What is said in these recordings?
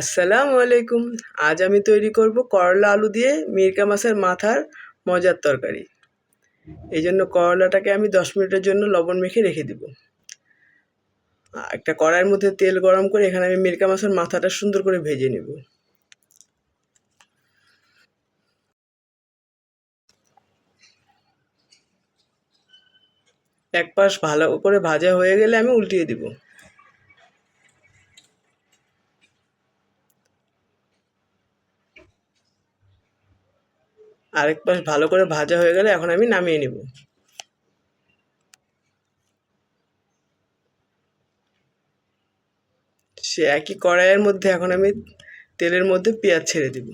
আসসালামু আলাইকুম আজ আমি তৈরি করব করলা আলু দিয়ে মিরকা মাছের মাথার মজার তরকারি। এই জন্য করলাটাকে আমি দশ মিনিটের জন্য লবণ মেখে রেখে দিব। একটা কড়াইয়ের মধ্যে তেল গরম করে এখানে আমি মিরকা মাছের মাথাটা সুন্দর করে ভেজে নেব। এক পাশ ভালো করে ভাজা হয়ে গেলে আমি উল্টিয়ে দিব। আরেক পাশ ভালো করে ভাজা হয়ে গেলে এখন আমি নামিয়ে নিব। সে একই কড়াইয়ের মধ্যে এখন আমি তেলের মধ্যে পেঁয়াজ ছেড়ে দিব।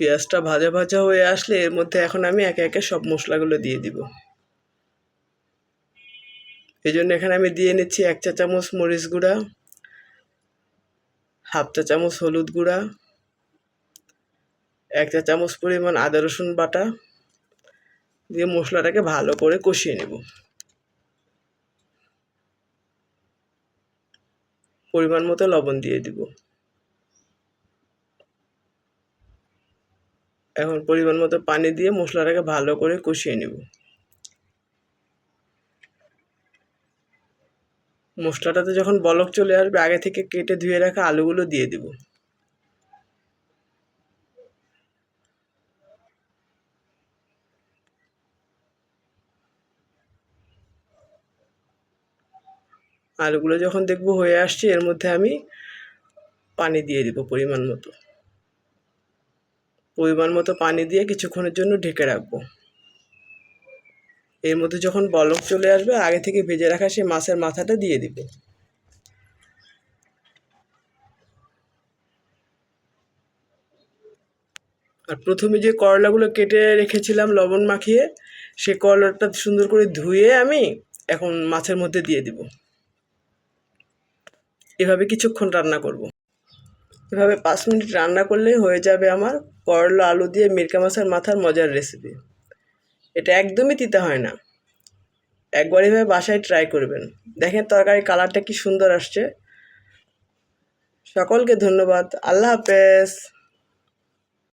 পেঁয়াজটা ভাজা ভাজা হয়ে আসলে এর মধ্যে এখন আমি একে একে সব মশলাগুলো দিয়ে দিব। এই জন্য এখানে আমি দিয়ে নিচ্ছি এক চা চামচ মরিচ গুঁড়া হাফ চা চামচ হলুদ গুঁড়া, এক চা চামচ পরিমাণ আদা রসুন বাটা দিয়ে মশলাটাকে ভালো করে কষিয়ে নেব। পরিমাণ মতো লবণ দিয়ে দিব। এখন পরিমাণ মতো পানি দিয়ে মশলাটাকে ভালো করে কষিয়ে নেব। মশলাটাতে যখন বলক চলে আসবে, আগে থেকে কেটে ধুয়ে রাখা আলুগুলো দিয়ে দেব। আলুগুলো যখন দেখব হয়ে আসছে, এর মধ্যে আমি পানি দিয়ে দিব পরিমাণ মতো। পরিমাণ মতো পানি দিয়ে কিছুক্ষণের জন্য ঢেকে রাখব। এর মধ্যে যখন বলক চলে আসবে, আগে থেকে ভেজে রাখা সেই মাছের মাথাটা দিয়ে দিব। আর প্রথমে যে করলাগুলো কেটে রেখেছিলাম লবণ মাখিয়ে, সে করলাটা সুন্দর করে ধুয়ে আমি এখন মাছের মধ্যে দিয়ে দিব। এভাবে কিছুক্ষণ রান্না করব। এভাবে পাঁচ মিনিট রান্না করলেই হয়ে যাবে আমার করলা, আলু দিয়ে মিরকা মাছের মাথার মজার রেসিপি এটা একদমই তিতা হয় না। একবার এভাবে বাসায় ট্রাই করবেন। দেখেন তরকারি কালারটা কি সুন্দর আসছে। সকলকে ধন্যবাদ। আল্লাহ হাফেজ।